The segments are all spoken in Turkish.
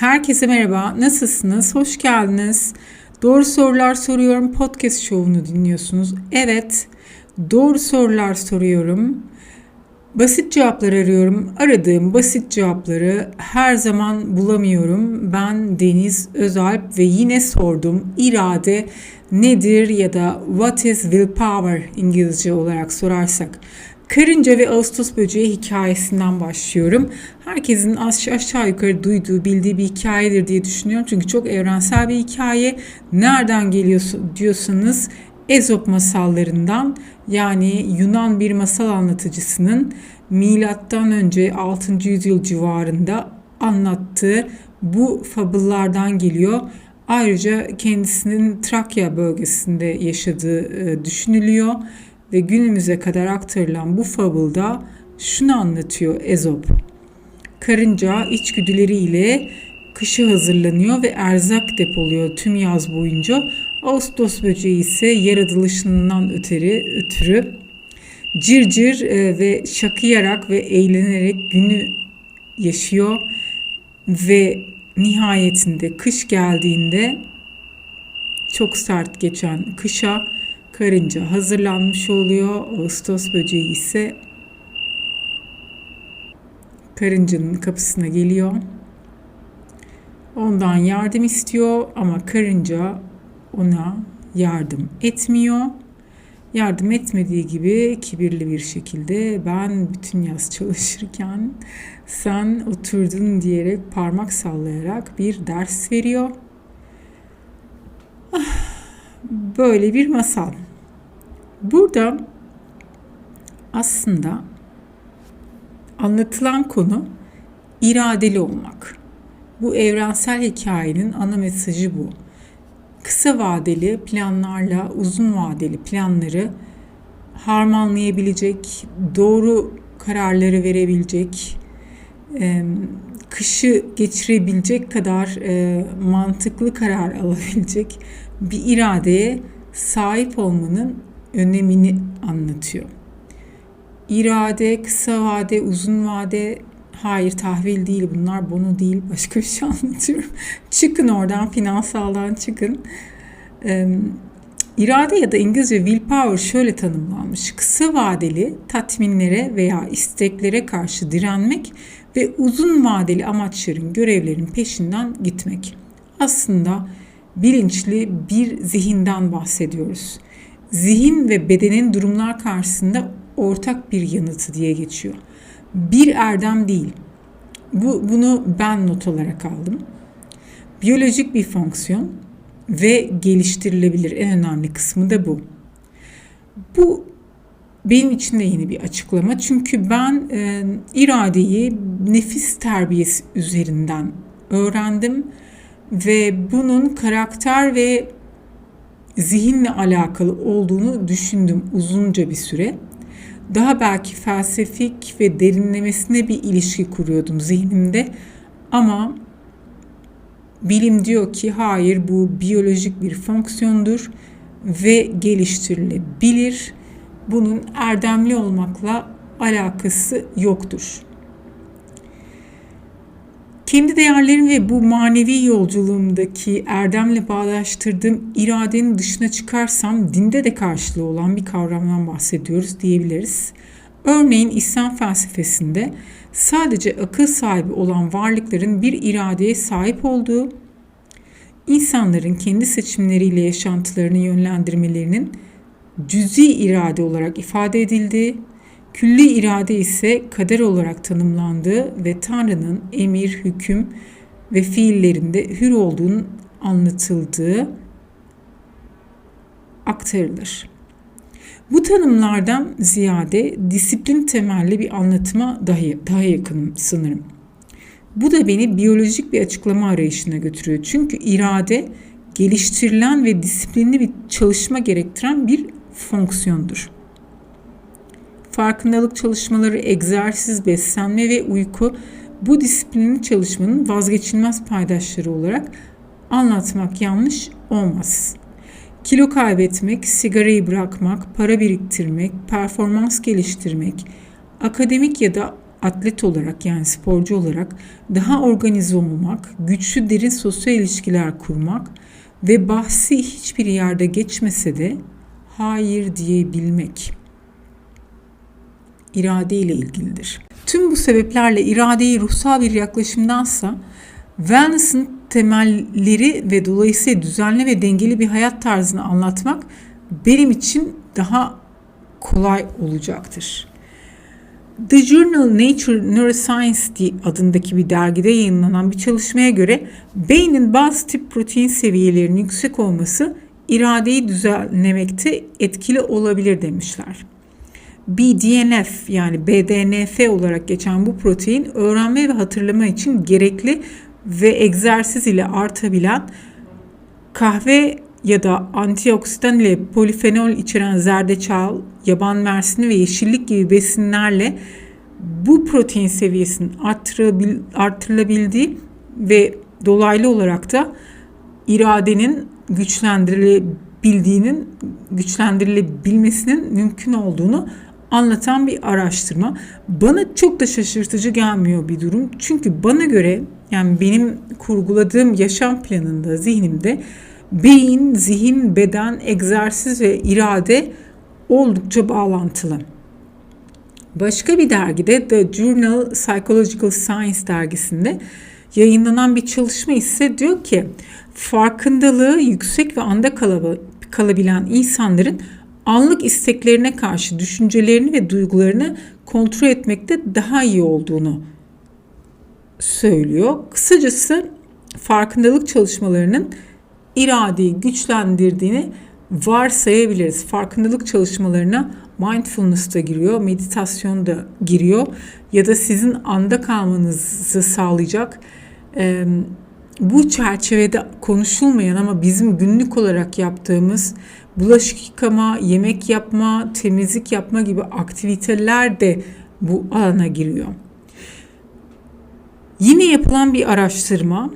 Herkese merhaba. Nasılsınız? Hoş geldiniz. Doğru Sorular Soruyorum podcast şovunu dinliyorsunuz. Evet, doğru sorular soruyorum. Basit cevaplar arıyorum. Aradığım basit cevapları her zaman bulamıyorum. Ben Deniz Özalp ve yine sordum. İrade nedir ya da what is willpower İngilizce olarak sorarsak. Karınca ve Ağustos böceği hikayesinden başlıyorum. Herkesin aşağı yukarı duyduğu, bildiği bir hikayedir diye düşünüyorum. Çünkü çok evrensel bir hikaye. Nereden geliyor diyorsanız Ezop masallarından yani Yunan bir masal anlatıcısının milattan önce 6. yüzyıl civarında anlattığı bu fabıllardan geliyor. Ayrıca kendisinin Trakya bölgesinde yaşadığı e, düşünülüyor ve günümüze kadar aktarılan bu fabılda şunu anlatıyor Ezop. Karınca içgüdüleriyle kışı hazırlanıyor ve erzak depoluyor tüm yaz boyunca. Ağustos böceği ise yaratılışından öteri, ötürü circir cir e, ve şakıyarak ve eğlenerek günü yaşıyor ve nihayetinde kış geldiğinde çok sert geçen kışa Karınca hazırlanmış oluyor. Ağustos böceği ise karıncanın kapısına geliyor. Ondan yardım istiyor ama karınca ona yardım etmiyor. Yardım etmediği gibi kibirli bir şekilde ben bütün yaz çalışırken sen oturdun diyerek parmak sallayarak bir ders veriyor. Ah, böyle bir masal. Burada aslında anlatılan konu iradeli olmak. Bu evrensel hikayenin ana mesajı bu. Kısa vadeli planlarla uzun vadeli planları harmanlayabilecek, doğru kararları verebilecek, kışı geçirebilecek kadar mantıklı karar alabilecek bir iradeye sahip olmanın önemini anlatıyor. İrade, kısa vade, uzun vade, hayır tahvil değil bunlar, bono değil başka bir şey anlatıyorum. çıkın oradan, finansaldan çıkın. Ee, irade ya da İngilizce willpower şöyle tanımlanmış. Kısa vadeli tatminlere veya isteklere karşı direnmek ve uzun vadeli amaçların, görevlerin peşinden gitmek. Aslında bilinçli bir zihinden bahsediyoruz zihin ve bedenin durumlar karşısında ortak bir yanıtı diye geçiyor. Bir erdem değil. Bu bunu ben not olarak aldım. Biyolojik bir fonksiyon ve geliştirilebilir. En önemli kısmı da bu. Bu benim için de yeni bir açıklama. Çünkü ben e, iradeyi nefis terbiyesi üzerinden öğrendim ve bunun karakter ve zihinle alakalı olduğunu düşündüm uzunca bir süre. Daha belki felsefik ve derinlemesine bir ilişki kuruyordum zihnimde. Ama bilim diyor ki hayır bu biyolojik bir fonksiyondur ve geliştirilebilir. Bunun erdemli olmakla alakası yoktur. Kendi değerlerim ve bu manevi yolculuğumdaki erdemle bağdaştırdığım iradenin dışına çıkarsam dinde de karşılığı olan bir kavramdan bahsediyoruz diyebiliriz. Örneğin İslam felsefesinde sadece akıl sahibi olan varlıkların bir iradeye sahip olduğu, insanların kendi seçimleriyle yaşantılarını yönlendirmelerinin cüzi irade olarak ifade edildiği, Külli irade ise kader olarak tanımlandığı ve Tanrı'nın emir, hüküm ve fiillerinde hür olduğunun anlatıldığı aktarılır. Bu tanımlardan ziyade disiplin temelli bir anlatıma daha, daha yakınım sanırım. Bu da beni biyolojik bir açıklama arayışına götürüyor. Çünkü irade geliştirilen ve disiplinli bir çalışma gerektiren bir fonksiyondur farkındalık çalışmaları, egzersiz, beslenme ve uyku bu disiplinli çalışmanın vazgeçilmez paydaşları olarak anlatmak yanlış olmaz. Kilo kaybetmek, sigarayı bırakmak, para biriktirmek, performans geliştirmek, akademik ya da atlet olarak yani sporcu olarak daha organize olmak, güçlü derin sosyal ilişkiler kurmak ve bahsi hiçbir yerde geçmese de hayır diyebilmek irade ile ilgilidir. Tüm bu sebeplerle iradeyi ruhsal bir yaklaşımdansa wellness'ın temelleri ve dolayısıyla düzenli ve dengeli bir hayat tarzını anlatmak benim için daha kolay olacaktır. The Journal Nature Neuroscience adındaki bir dergide yayınlanan bir çalışmaya göre beynin bazı tip protein seviyelerinin yüksek olması iradeyi düzenlemekte etkili olabilir demişler. BDNF yani BDNF olarak geçen bu protein öğrenme ve hatırlama için gerekli ve egzersiz ile artabilen kahve ya da antioksidan ile polifenol içeren zerdeçal, yaban mersini ve yeşillik gibi besinlerle bu protein seviyesinin artırılabildiği ve dolaylı olarak da iradenin güçlendirilebildiğinin güçlendirilebilmesinin mümkün olduğunu anlatan bir araştırma. Bana çok da şaşırtıcı gelmiyor bir durum. Çünkü bana göre yani benim kurguladığım yaşam planında zihnimde beyin, zihin, beden, egzersiz ve irade oldukça bağlantılı. Başka bir dergide The Journal Psychological Science dergisinde yayınlanan bir çalışma ise diyor ki farkındalığı yüksek ve anda kalabilen insanların anlık isteklerine karşı düşüncelerini ve duygularını kontrol etmekte daha iyi olduğunu söylüyor. Kısacası farkındalık çalışmalarının iradeyi güçlendirdiğini varsayabiliriz. Farkındalık çalışmalarına mindfulness da giriyor, meditasyon da giriyor ya da sizin anda kalmanızı sağlayacak bu çerçevede konuşulmayan ama bizim günlük olarak yaptığımız bulaşık yıkama, yemek yapma, temizlik yapma gibi aktiviteler de bu alana giriyor. Yine yapılan bir araştırma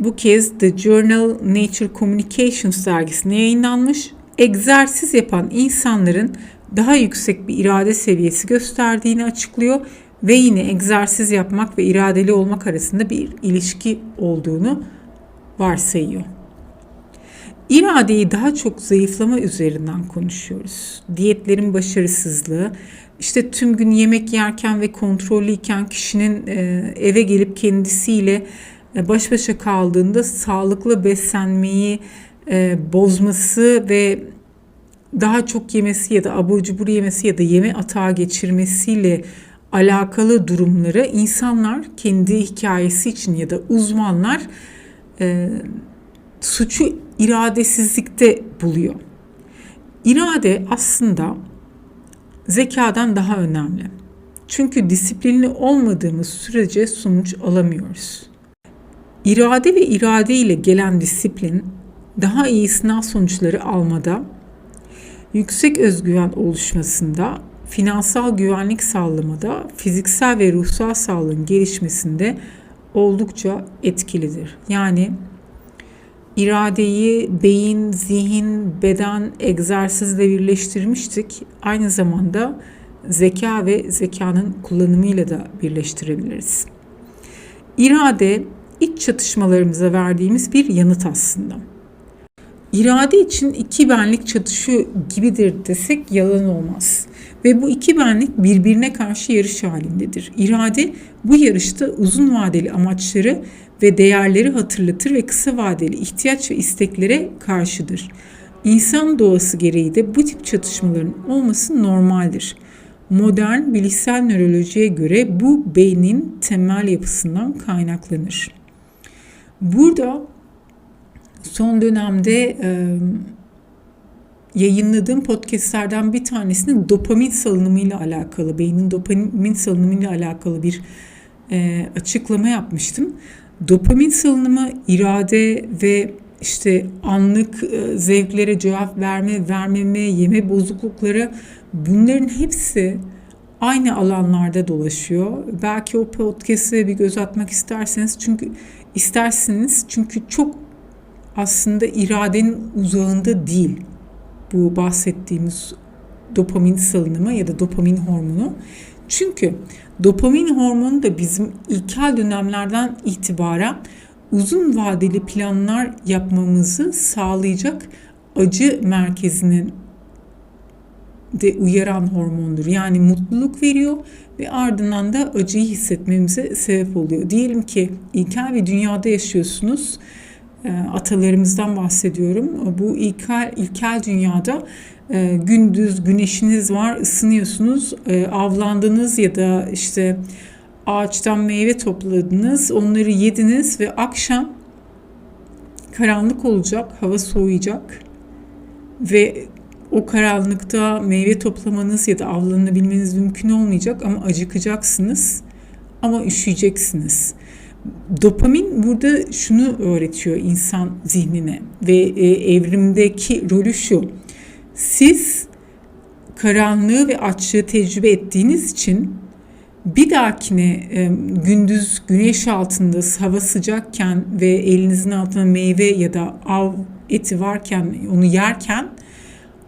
bu kez The Journal Nature Communications dergisinde yayınlanmış. Egzersiz yapan insanların daha yüksek bir irade seviyesi gösterdiğini açıklıyor ve yine egzersiz yapmak ve iradeli olmak arasında bir ilişki olduğunu varsayıyor. İradeyi daha çok zayıflama üzerinden konuşuyoruz. Diyetlerin başarısızlığı, işte tüm gün yemek yerken ve kontrollüyken kişinin e, eve gelip kendisiyle e, baş başa kaldığında sağlıklı beslenmeyi e, bozması ve daha çok yemesi ya da abur cubur yemesi ya da yeme atağa geçirmesiyle alakalı durumları insanlar kendi hikayesi için ya da uzmanlar e, suçu iradesizlikte buluyor. İrade aslında zekadan daha önemli. Çünkü disiplinli olmadığımız sürece sonuç alamıyoruz. İrade ve irade ile gelen disiplin daha iyi sınav sonuçları almada, yüksek özgüven oluşmasında, finansal güvenlik sağlamada, fiziksel ve ruhsal sağlığın gelişmesinde oldukça etkilidir. Yani iradeyi beyin, zihin, beden egzersizle birleştirmiştik. Aynı zamanda zeka ve zekanın kullanımıyla da birleştirebiliriz. İrade iç çatışmalarımıza verdiğimiz bir yanıt aslında. İrade için iki benlik çatışıyor gibidir desek yalan olmaz. Ve bu iki benlik birbirine karşı yarış halindedir. İrade bu yarışta uzun vadeli amaçları ve değerleri hatırlatır ve kısa vadeli ihtiyaç ve isteklere karşıdır. İnsan doğası gereği de bu tip çatışmaların olması normaldir. Modern bilişsel nörolojiye göre bu beynin temel yapısından kaynaklanır. Burada son dönemde e, yayınladığım podcastlerden bir tanesinde dopamin salınımı ile alakalı, beynin dopamin salınımı ile alakalı bir e, açıklama yapmıştım. Dopamin salınımı irade ve işte anlık e, zevklere cevap verme, vermeme, yeme bozuklukları bunların hepsi aynı alanlarda dolaşıyor. Belki o podcast'e bir göz atmak isterseniz çünkü istersiniz çünkü çok aslında iradenin uzağında değil bu bahsettiğimiz dopamin salınımı ya da dopamin hormonu. Çünkü dopamin hormonu da bizim ilkel dönemlerden itibaren uzun vadeli planlar yapmamızı sağlayacak acı merkezinin de uyaran hormondur. Yani mutluluk veriyor ve ardından da acıyı hissetmemize sebep oluyor. Diyelim ki ilkel bir dünyada yaşıyorsunuz. E, atalarımızdan bahsediyorum. Bu ilkel, ilkel dünyada e, gündüz güneşiniz var, ısınıyorsunuz, e, avlandınız ya da işte ağaçtan meyve topladınız, onları yediniz ve akşam karanlık olacak, hava soğuyacak ve o karanlıkta meyve toplamanız ya da avlanabilmeniz mümkün olmayacak ama acıkacaksınız ama üşüyeceksiniz. Dopamin burada şunu öğretiyor insan zihnine ve e, evrimdeki rolü şu. Siz karanlığı ve açlığı tecrübe ettiğiniz için bir dahakine e, gündüz güneş altında hava sıcakken ve elinizin altında meyve ya da av eti varken onu yerken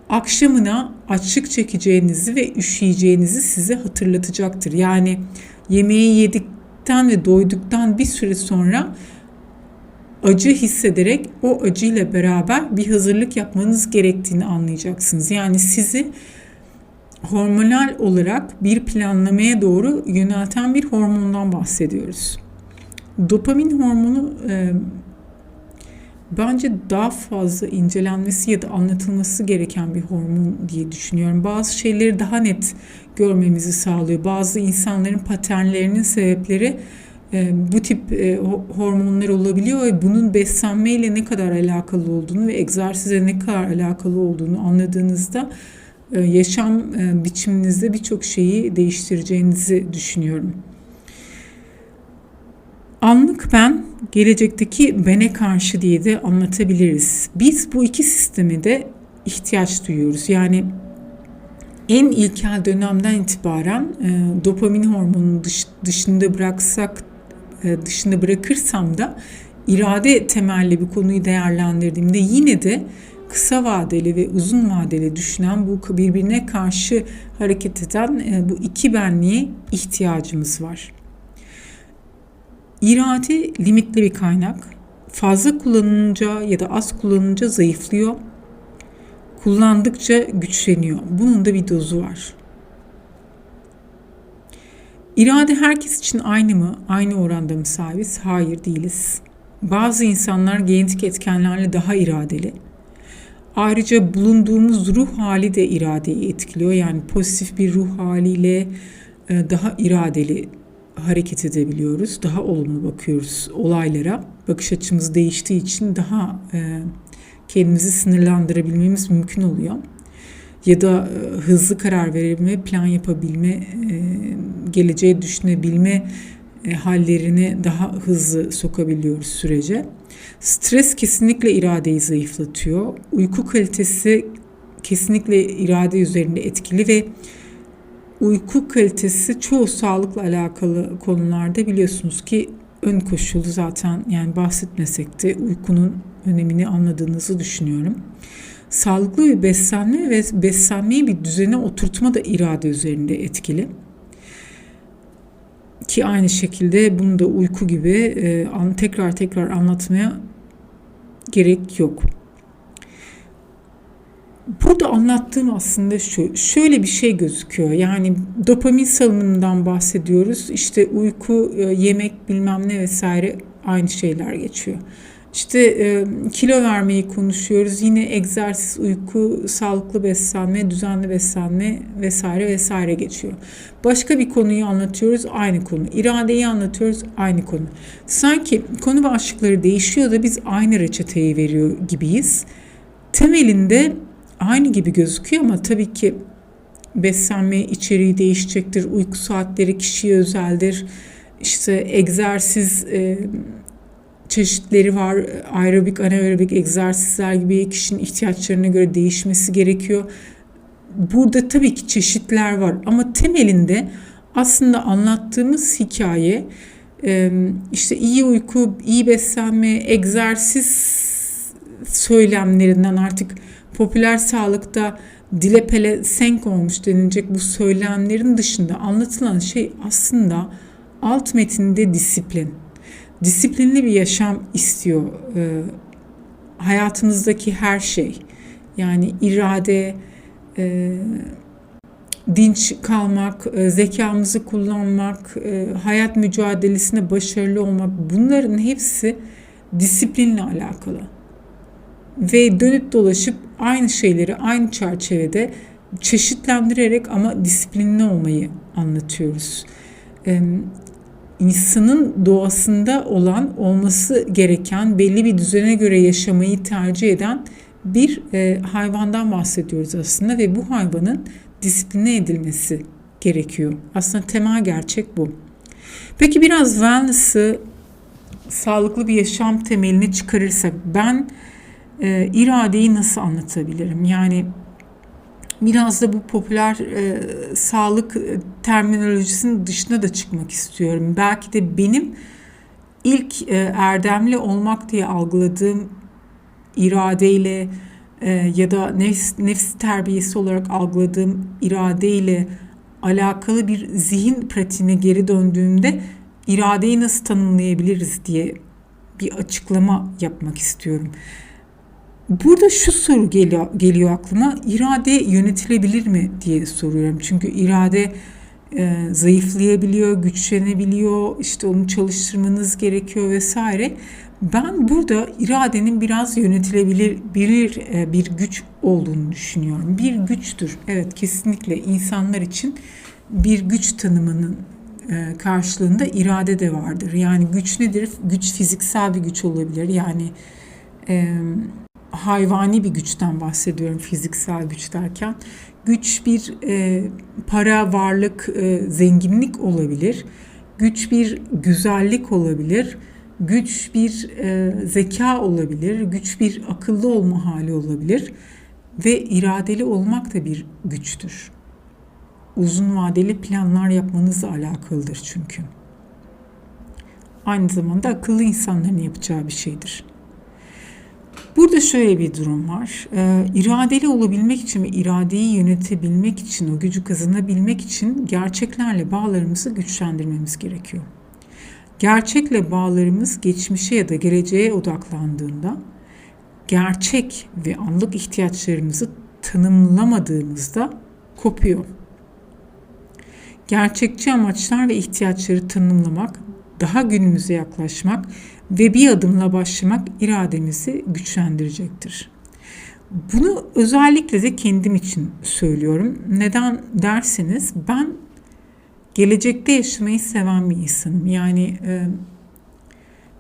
akşamına açlık çekeceğinizi ve üşüyeceğinizi size hatırlatacaktır. Yani yemeği yedikten ve doyduktan bir süre sonra acı hissederek o acıyla beraber bir hazırlık yapmanız gerektiğini anlayacaksınız. Yani sizi hormonal olarak bir planlamaya doğru yönelten bir hormondan bahsediyoruz. Dopamin hormonu e, bence daha fazla incelenmesi ya da anlatılması gereken bir hormon diye düşünüyorum. Bazı şeyleri daha net görmemizi sağlıyor. Bazı insanların paternlerinin sebepleri bu tip hormonlar olabiliyor ve bunun beslenmeyle ne kadar alakalı olduğunu ve egzersize ne kadar alakalı olduğunu anladığınızda yaşam biçiminizde birçok şeyi değiştireceğinizi düşünüyorum. Anlık ben gelecekteki bene karşı diye de anlatabiliriz. Biz bu iki sistemi de ihtiyaç duyuyoruz. Yani en ilkel dönemden itibaren e, dopamin hormonunun dış, dışında bıraksak dışında bırakırsam da irade temelli bir konuyu değerlendirdiğimde yine de kısa vadeli ve uzun vadeli düşünen bu birbirine karşı hareket eden e, bu iki benliğe ihtiyacımız var. İrade limitli bir kaynak. Fazla kullanınca ya da az kullanınca zayıflıyor. Kullandıkça güçleniyor. Bunun da bir dozu var. İrade herkes için aynı mı? Aynı oranda mı sahibiz? Hayır değiliz. Bazı insanlar genetik etkenlerle daha iradeli. Ayrıca bulunduğumuz ruh hali de iradeyi etkiliyor. Yani pozitif bir ruh haliyle e, daha iradeli hareket edebiliyoruz. Daha olumlu bakıyoruz olaylara. Bakış açımız değiştiği için daha e, kendimizi sınırlandırabilmemiz mümkün oluyor. Ya da e, hızlı karar verebilme, plan yapabilme, e, geleceğe düşünebilme e, hallerini daha hızlı sokabiliyoruz sürece. Stres kesinlikle iradeyi zayıflatıyor. Uyku kalitesi kesinlikle irade üzerinde etkili ve uyku kalitesi çoğu sağlıkla alakalı konularda biliyorsunuz ki ön koşulu zaten yani bahsetmesek de uykunun önemini anladığınızı düşünüyorum. Sağlıklı bir beslenme ve beslenmeyi bir düzene oturtma da irade üzerinde etkili. Ki aynı şekilde bunu da uyku gibi e, tekrar tekrar anlatmaya gerek yok. Burada anlattığım aslında şu, şöyle bir şey gözüküyor. Yani dopamin salınımından bahsediyoruz. İşte uyku, e, yemek bilmem ne vesaire aynı şeyler geçiyor. İşte e, kilo vermeyi konuşuyoruz. Yine egzersiz, uyku, sağlıklı beslenme, düzenli beslenme vesaire vesaire geçiyor. Başka bir konuyu anlatıyoruz, aynı konu. İradeyi anlatıyoruz, aynı konu. Sanki konu başlıkları değişiyor da biz aynı reçeteyi veriyor gibiyiz. Temelinde aynı gibi gözüküyor ama tabii ki beslenme içeriği değişecektir. Uyku saatleri kişiye özeldir. İşte egzersiz e, çeşitleri var. Aerobik, anaerobik egzersizler gibi kişinin ihtiyaçlarına göre değişmesi gerekiyor. Burada tabii ki çeşitler var ama temelinde aslında anlattığımız hikaye işte iyi uyku, iyi beslenme, egzersiz söylemlerinden artık popüler sağlıkta dile pelesenk olmuş denilecek bu söylemlerin dışında anlatılan şey aslında alt metinde disiplin. Disiplinli bir yaşam istiyor e, hayatımızdaki her şey. Yani irade, e, dinç kalmak, e, zekamızı kullanmak, e, hayat mücadelesine başarılı olmak bunların hepsi disiplinle alakalı. Ve dönüp dolaşıp aynı şeyleri aynı çerçevede çeşitlendirerek ama disiplinli olmayı anlatıyoruz. İnsanın doğasında olan olması gereken belli bir düzene göre yaşamayı tercih eden bir hayvandan bahsediyoruz aslında ve bu hayvanın disipline edilmesi gerekiyor. Aslında temel gerçek bu. Peki biraz wellness'ı sağlıklı bir yaşam temeline çıkarırsak ben e, iradeyi nasıl anlatabilirim? Yani biraz da bu popüler e, sağlık e, terminolojisinin dışına da çıkmak istiyorum. Belki de benim ilk e, erdemli olmak diye algıladığım iradeyle e, ya da nefs, nefs terbiyesi olarak algıladığım iradeyle alakalı bir zihin pratiğine geri döndüğümde iradeyi nasıl tanımlayabiliriz diye bir açıklama yapmak istiyorum. Burada şu soru geliyor, geliyor aklıma. İrade yönetilebilir mi diye soruyorum. Çünkü irade e, zayıflayabiliyor, güçlenebiliyor, işte onu çalıştırmanız gerekiyor vesaire. Ben burada iradenin biraz yönetilebilir bir, e, bir güç olduğunu düşünüyorum. Bir güçtür. Evet kesinlikle insanlar için bir güç tanımının e, karşılığında irade de vardır. Yani güç nedir? Güç fiziksel bir güç olabilir. Yani e, hayvani bir güçten bahsediyorum fiziksel güç derken. Güç bir e, para, varlık, e, zenginlik olabilir. Güç bir güzellik olabilir güç bir e, zeka olabilir, güç bir akıllı olma hali olabilir ve iradeli olmak da bir güçtür. Uzun vadeli planlar yapmanızla alakalıdır çünkü. Aynı zamanda akıllı insanların yapacağı bir şeydir. Burada şöyle bir durum var. E, iradeli olabilmek için ve iradeyi yönetebilmek için, o gücü kazanabilmek için gerçeklerle bağlarımızı güçlendirmemiz gerekiyor. Gerçekle bağlarımız geçmişe ya da geleceğe odaklandığında gerçek ve anlık ihtiyaçlarımızı tanımlamadığımızda kopuyor. Gerçekçi amaçlar ve ihtiyaçları tanımlamak, daha günümüze yaklaşmak ve bir adımla başlamak irademizi güçlendirecektir. Bunu özellikle de kendim için söylüyorum. Neden derseniz ben gelecekte yaşamayı seven bir insanım. Yani e,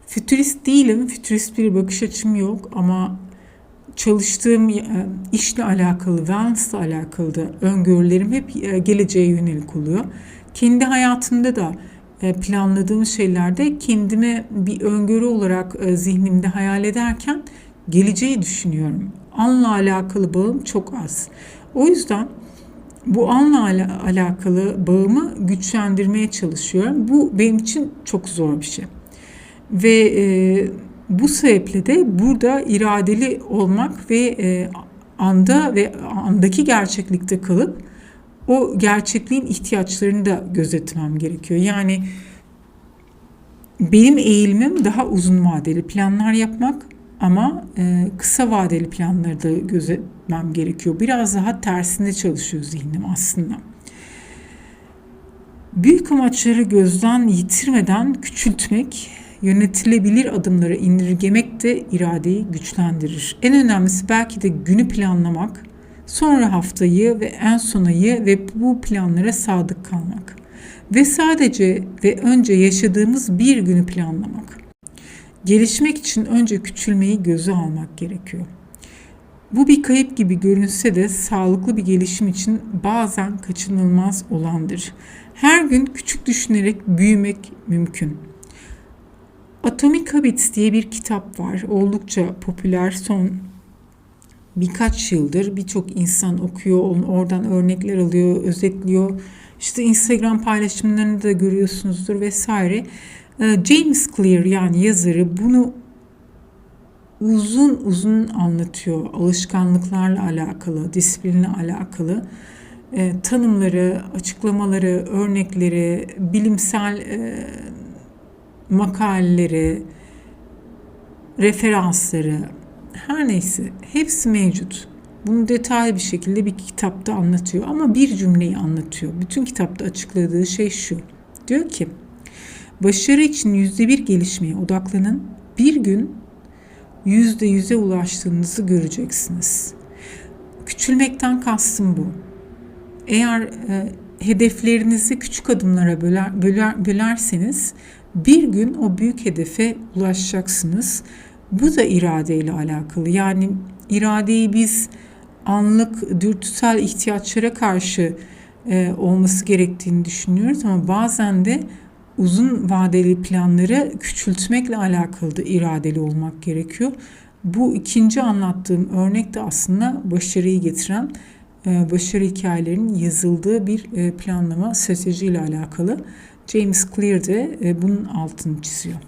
fütürist değilim, fütürist bir bakış açım yok ama çalıştığım e, işle alakalı, wellness'la alakalı da öngörülerim hep e, geleceğe yönelik oluyor. Kendi hayatımda da planladığım şeylerde kendime bir öngörü olarak e, zihnimde hayal ederken geleceği düşünüyorum. Anla alakalı bağım çok az. O yüzden bu anla alakalı bağımı güçlendirmeye çalışıyorum. Bu benim için çok zor bir şey. Ve e, bu sebeple de burada iradeli olmak ve e, anda ve andaki gerçeklikte kalıp o gerçekliğin ihtiyaçlarını da gözetmem gerekiyor. Yani benim eğilimim daha uzun vadeli planlar yapmak ama e, kısa vadeli planları da gözetmem gerekiyor. Biraz daha tersinde çalışıyor zihnim aslında. Büyük amaçları gözden yitirmeden küçültmek, yönetilebilir adımları indirgemek de iradeyi güçlendirir. En önemlisi belki de günü planlamak, sonra haftayı ve en son ayı ve bu planlara sadık kalmak. Ve sadece ve önce yaşadığımız bir günü planlamak. Gelişmek için önce küçülmeyi göze almak gerekiyor. Bu bir kayıp gibi görünse de sağlıklı bir gelişim için bazen kaçınılmaz olandır. Her gün küçük düşünerek büyümek mümkün. Atomic Habits diye bir kitap var. Oldukça popüler son birkaç yıldır birçok insan okuyor, oradan örnekler alıyor, özetliyor. İşte Instagram paylaşımlarını da görüyorsunuzdur vesaire. Ee, James Clear yani yazarı bunu uzun uzun anlatıyor. Alışkanlıklarla alakalı, disiplinle alakalı e, tanımları, açıklamaları, örnekleri, bilimsel e, makaleleri, referansları, her neyse hepsi mevcut. Bunu detaylı bir şekilde bir kitapta anlatıyor ama bir cümleyi anlatıyor. Bütün kitapta açıkladığı şey şu. Diyor ki, başarı için yüzde bir gelişmeye odaklanın. Bir gün yüzde yüze ulaştığınızı göreceksiniz. Küçülmekten kastım bu. Eğer e, hedeflerinizi küçük adımlara böler, böler, bölerseniz bir gün o büyük hedefe ulaşacaksınız. Bu da iradeyle alakalı. Yani iradeyi biz anlık dürtüsel ihtiyaçlara karşı e, olması gerektiğini düşünüyoruz ama bazen de uzun vadeli planları küçültmekle alakalı da iradeli olmak gerekiyor. Bu ikinci anlattığım örnek de aslında başarıyı getiren e, başarı hikayelerinin yazıldığı bir e, planlama stratejiyle alakalı. James Clear de e, bunun altını çiziyor.